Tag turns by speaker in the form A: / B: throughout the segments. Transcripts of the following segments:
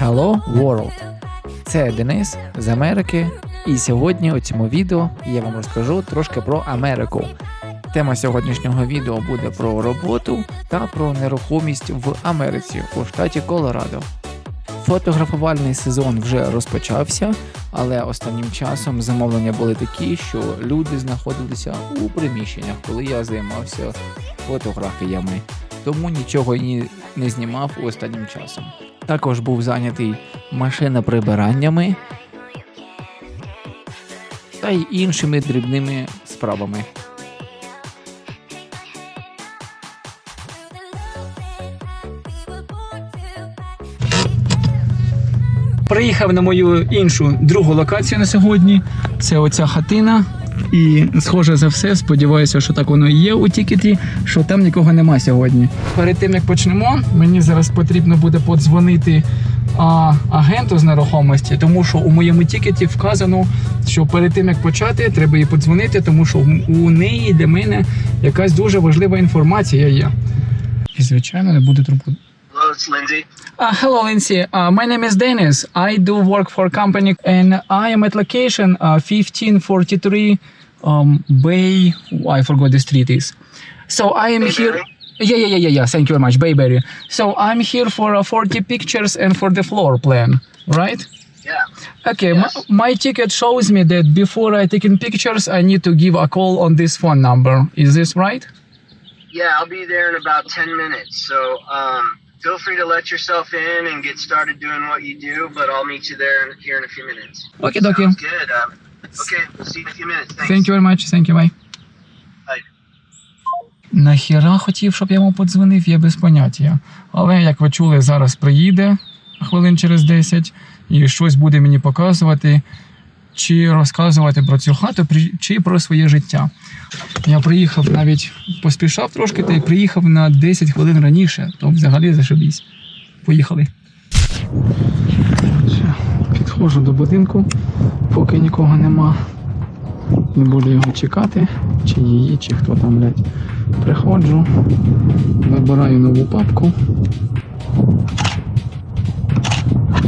A: Hello World! Це Денис з Америки, і сьогодні у цьому відео я вам розкажу трошки про Америку. Тема сьогоднішнього відео буде про роботу та про нерухомість в Америці у штаті Колорадо. Фотографувальний сезон вже розпочався, але останнім часом замовлення були такі, що люди знаходилися у приміщеннях, коли я займався фотографіями, тому нічого і не знімав останнім часом. Також був зайнятий машиноприбираннями та й іншими дрібними справами.
B: Приїхав на мою іншу другу локацію на сьогодні. Це оця хатина. І схоже за все, сподіваюся, що так воно і є у тікеті, що там нікого нема сьогодні. Перед тим як почнемо, мені зараз потрібно буде подзвонити а, агенту з нерухомості, тому що у моєму тікеті вказано, що перед тим як почати, треба їй подзвонити, тому що у неї для мене якась дуже важлива інформація є. І звичайно не буде трубку
C: it's Lindsay.
B: Uh, hello, Lindsay. Uh, my name is Dennis. I do work for a company, and I am at location uh, 1543 um, Bay. I forgot the street is. So I am here. Yeah, yeah, yeah, yeah, yeah. Thank you very much, Bayberry. So I'm here for uh, 40 pictures and for the floor plan, right?
C: Yeah.
B: Okay,
C: Yes.
B: my, my ticket shows me that before I taking pictures, I need to give a call on this phone number. Is this right?
C: Yeah, I'll be there in about 10 minutes. So um, feel free to let yourself in and get started doing what you do, but I'll meet you there in, here in a few minutes.
B: Okay, okay.
C: Sounds good. Um, okay, we'll see you in a few minutes. Thanks.
B: Thank you very much. Thank you, bye.
C: Bye.
B: Нахіра хотів, щоб я йому подзвонив, є без поняття. Але, як ви чули, зараз приїде хвилин через 10 і щось буде мені показувати, чи розказувати про цю хату, чи про своє життя. Я приїхав навіть поспішав трошки, та й приїхав на 10 хвилин раніше, то взагалі зашибісь. Поїхали. Підходжу до будинку, поки нікого нема. Не буду його чекати, чи її, чи хто там, блядь. Приходжу, вибираю нову папку.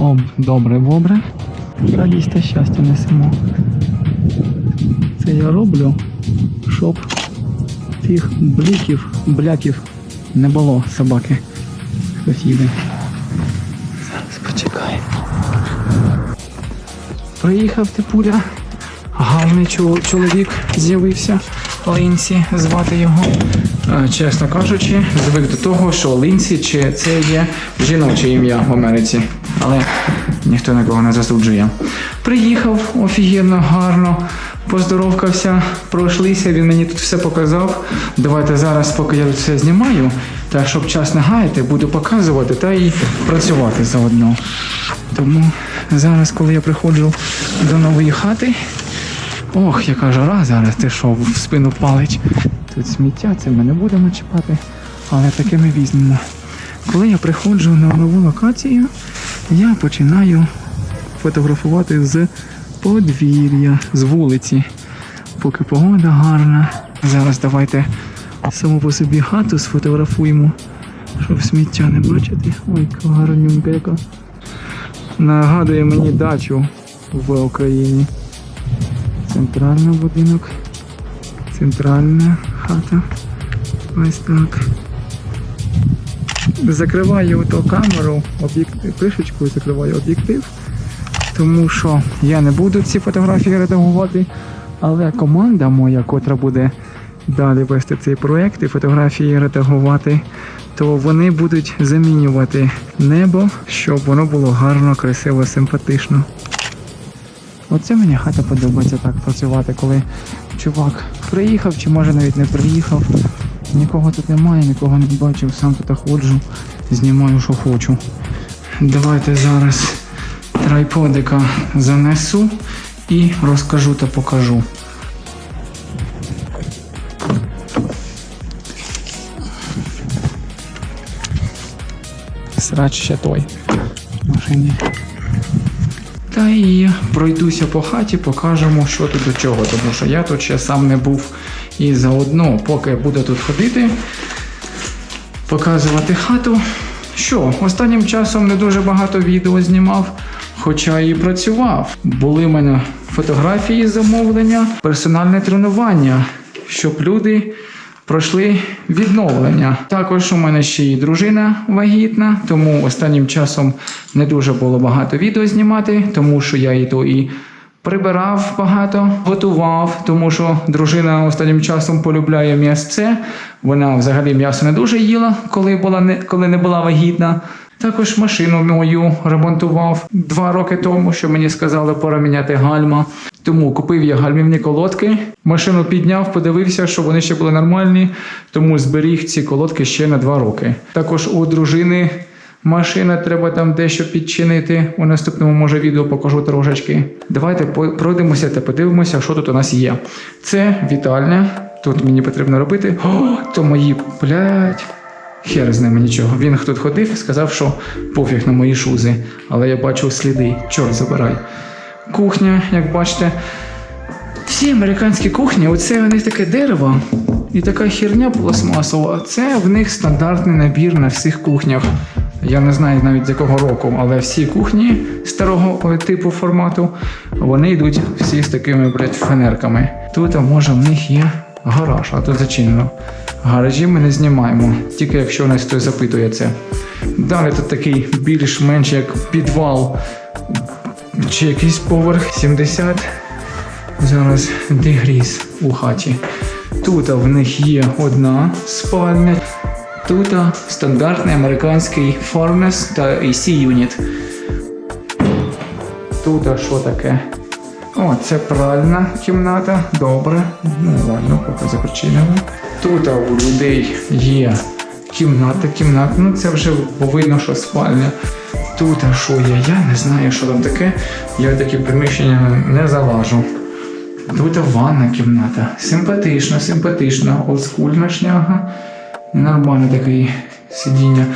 B: Об, добре, добре. Радість та щастя несемо. Це я роблю, щоб тих бліків, бляків не було собаки. Хтось їде. Зараз почекай. Приїхав типуля. Гарний чол- чоловік з'явився. Лінсі звати його. Чесно кажучи, звик до того, що Лінсі чи це є жіноче ім'я в Америці. Але ніхто нікого не засуджує. Приїхав офігенно, гарно, поздоровкався, пройшлися, він мені тут все показав. Давайте зараз, поки я тут все знімаю, так щоб час не гаяти, буду показувати та і працювати заодно. Тому зараз, коли я приходжу до нової хати, ох, яка жара зараз, ти що, в спину палить. Тут сміття, це ми не будемо чіпати, але таке ми візьмемо. Коли я приходжу на нову локацію, я починаю фотографувати з подвір'я, з вулиці. Поки погода гарна. Зараз давайте саму по собі хату сфотографуємо, щоб сміття не бачити. Ой, яка гарнюнька яка. Нагадує мені дачу в Україні. Центральний будинок. Центральна хата. Ось так. Закриваю ото камеру, кришечкою закриваю об'єктив, тому що я не буду ці фотографії редагувати, але команда моя, котра буде далі вести цей проект і фотографії редагувати, то вони будуть замінювати небо, щоб воно було гарно, красиво, симпатично. Оце мені хата подобається так працювати, коли чувак приїхав, чи може навіть не приїхав. Нікого тут немає, нікого не бачив, сам тут ходжу, знімаю, що хочу. Давайте зараз трайподика занесу і розкажу та покажу. Срач ще той в машині. Та і пройдуся по хаті, покажемо, що тут до чого, тому що я тут ще сам не був. І заодно, поки буду тут ходити, показувати хату, Що, останнім часом не дуже багато відео знімав, хоча і працював. Були в мене фотографії замовлення, персональне тренування, щоб люди пройшли відновлення. Також у мене ще й дружина вагітна, тому останнім часом не дуже було багато відео знімати, тому що я і то і прибирав багато, готував, тому що дружина останнім часом полюбляє м'ясце. Вона взагалі м'ясо не дуже їла, коли була не коли не була вагітна. Також машину мою ремонтував два роки тому, що мені сказали пора міняти гальма. Тому купив я гальмівні колодки, машину підняв, подивився, що вони ще були нормальні, тому зберіг ці колодки ще на два роки. Також у дружини машина треба там дещо підчинити. У наступному може відео покажу трошечки. Давайте пройдемося та подивимося, що тут у нас є. Це вітальня. Тут мені потрібно робити. О, то мої блядь. Хер з ними нічого. Він тут ходив, сказав, що пофіг на мої шузи, але я бачив сліди. Чорт забирай. Кухня, як бачите. Всі американські кухні, оце у них таке дерево і така херня пластмасова. Це в них стандартний набір на всіх кухнях. Я не знаю навіть з якого року, але всі кухні старого типу формату вони йдуть всі з такими блядь, фанерками. Тут, а може, в них є гараж, а тут зачинено. Гаражі ми не знімаємо, тільки якщо нас хтось запитує це. Далі тут такий більш-менш як підвал чи якийсь поверх 70 зараз дегріз у хаті. Тут в них є одна спальня. Тут стандартний американський фарнес та AC юніт. Тут що таке? О, це пральна кімната. Добре. Ну ладно, поки започинемо. Тут у людей є кімната, кімната. Ну це вже видно, що спальня. Тут а що є? Я не знаю, що там таке. Я такі приміщення не залажу. Тут ванна кімната. Симпатична, симпатична, олдскульна шняга. Нормальне таке сидіння.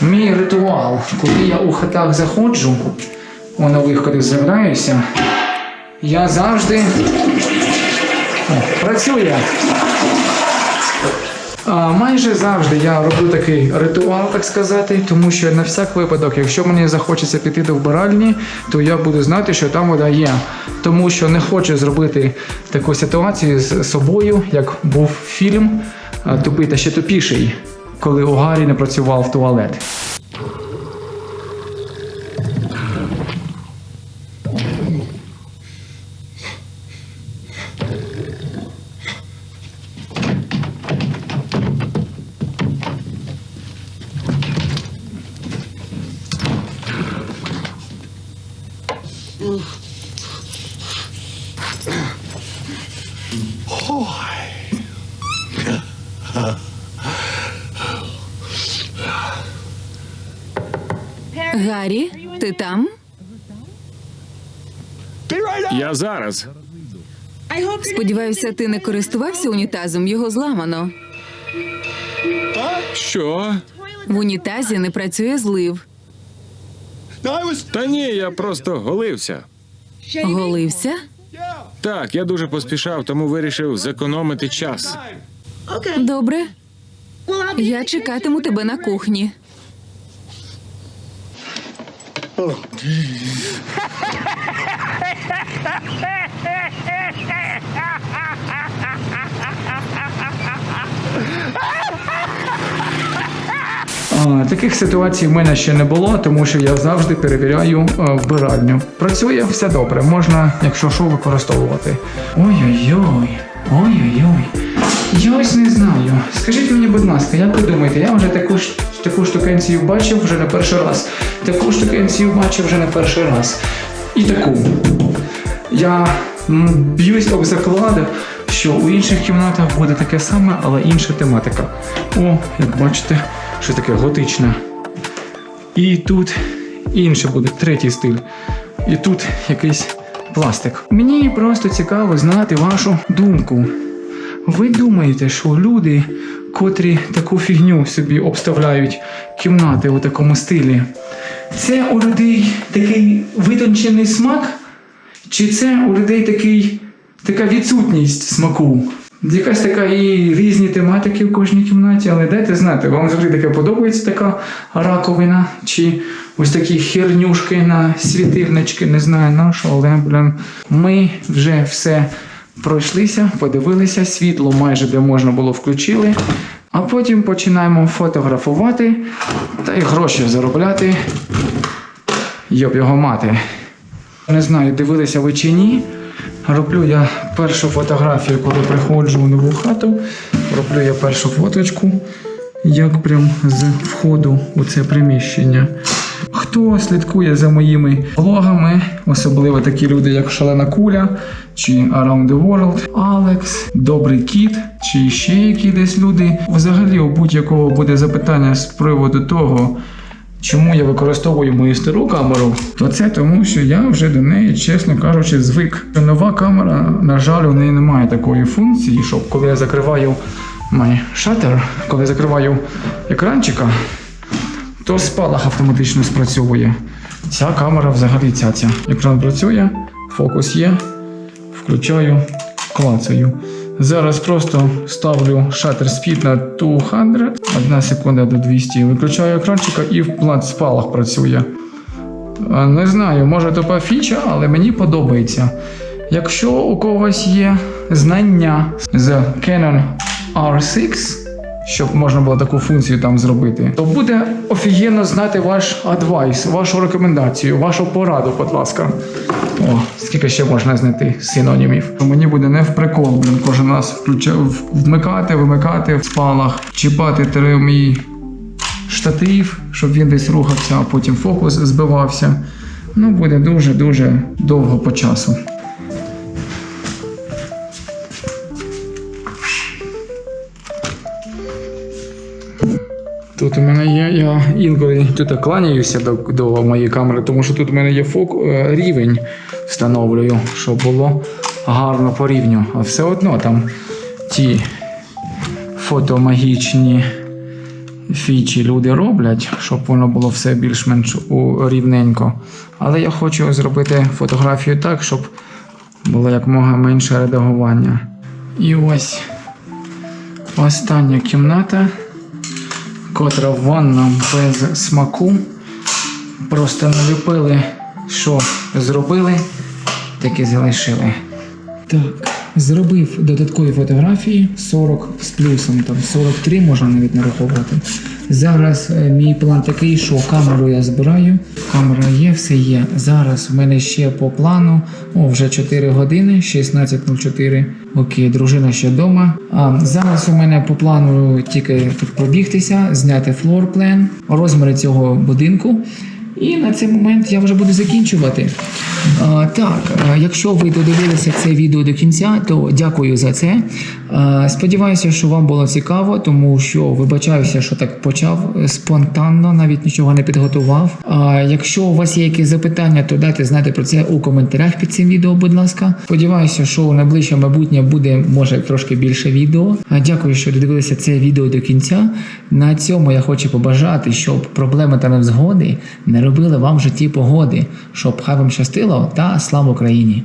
B: Мій ритуал, коли я у хатах заходжу, у нових кудись з'являюся, я завжди. О, працює. Майже завжди я роблю такий ритуал, так сказати, тому що на всяк випадок, якщо мені захочеться піти до вбиральні, то я буду знати, що там вода є. Тому що не хочу зробити таку ситуацію з собою, як був фільм Тупий та ще тупіший, коли у Гаррі не працював туалет.
D: Гаррі, ти там?
E: Я зараз.
D: Сподіваюся, ти не користувався унітазом, його зламано.
E: Що?
D: В унітазі не працює злив.
E: Та ні, я просто голився.
D: Голився?
E: Так, я дуже поспішав, тому вирішив зекономити час.
D: Добре. Я чекатиму тебе на кухні.
B: Таких ситуацій в мене ще не було, тому що я завжди перевіряю е, вбиральню. Працює все добре, можна, якщо що, використовувати. Ой-ой-ой, ой-ой-ой. Я ось не знаю. Скажіть мені, будь ласка, як ви думаєте, я вже таку таку штукенцію бачив вже не перший раз. Таку штукенцію бачив вже не перший раз. І таку. Я б'юсь об заклад, що у інших кімнатах буде таке саме, але інша тематика. О, як бачите, що таке готичне. І тут інше буде, третій стиль. І тут якийсь пластик. Мені просто цікаво знати вашу думку. Ви думаєте, що люди, котрі таку фігню собі обставляють кімнати у такому стилі, це у людей такий витончений смак? Чи це у людей такий, така відсутність смаку? Якась така і різні тематики в кожній кімнаті, але дайте знати, вам взагалі таке подобається така раковина, чи ось такі хернюшки на світильнички, не знаю на що, але блін, ми вже все пройшлися, подивилися, світло майже де можна було включили, а потім починаємо фотографувати та й гроші заробляти. Йоб його мати. Не знаю, дивилися ви чи ні. Роблю я першу фотографію, коли приходжу в нову хату. Роблю я першу фоточку, як прям з входу у це приміщення. Хто слідкує за моїми влогами, особливо такі люди, як Шалена Куля чи Around the World, Алекс, Добрий Кіт, чи ще які десь люди. Взагалі, у будь-якого буде запитання з приводу того, Чому я використовую мою стару камеру? То це тому, що я вже до неї, чесно кажучи, звик. Нова камера, на жаль, у неї немає такої функції, щоб коли я закриваю мій шатер, коли я закриваю екранчика, то спалах автоматично спрацьовує. Ця камера взагалі цяця. Екран працює, фокус є, включаю, клацаю. Зараз просто ставлю shutter speed на 200, одна секунда до 200, виключаю екранчика і в спалах працює. Не знаю, може тупа фіча, але мені подобається. Якщо у когось є знання з Canon R6, щоб можна було таку функцію там зробити, то буде офігенно знати ваш адвайс, вашу рекомендацію, вашу пораду, будь ласка. О, скільки ще можна знайти синонімів. Мені буде не в прикол, блін, кожен раз включа... в- вмикати, вимикати в спалах, чіпати три мій штатив, щоб він десь рухався, а потім фокус збивався. Ну, буде дуже-дуже довго по часу. Тут у мене є, я інколи тут кланяюся до, до моєї камери, тому що тут у мене є фок, е, рівень встановлюю, щоб було гарно по рівню. А все одно там ті фотомагічні фічі люди роблять, щоб воно було все більш-менш рівненько. Але я хочу зробити фотографію так, щоб було якмога менше редагування. І ось остання кімната котра ванна без смаку. Просто наліпили, що зробили, так і залишили. Так, зробив додаткові фотографії 40 з плюсом, там 43 можна навіть нараховувати. Зараз е, мій план такий, що камеру я збираю. Камера є, все є. Зараз в мене ще по плану о, вже 4 години, 16.04. Окей, дружина ще вдома. А зараз у мене по плану тільки тут пробігтися, зняти флорплен, розміри цього будинку. І на цей момент я вже буду закінчувати. А, так, якщо ви додивилися це відео до кінця, то дякую за це. А, сподіваюся, що вам було цікаво, тому що вибачаюся, що так почав спонтанно, навіть нічого не підготував. А, якщо у вас є якісь запитання, то дайте знати про це у коментарях під цим відео, будь ласка. Сподіваюся, що у найближче майбутнє буде може трошки більше відео. А, дякую, що додивилися це відео до кінця. На цьому я хочу побажати, щоб проблеми та невзгоди не робили вам в житті погоди, щоб хай вам щастило та слава Україні!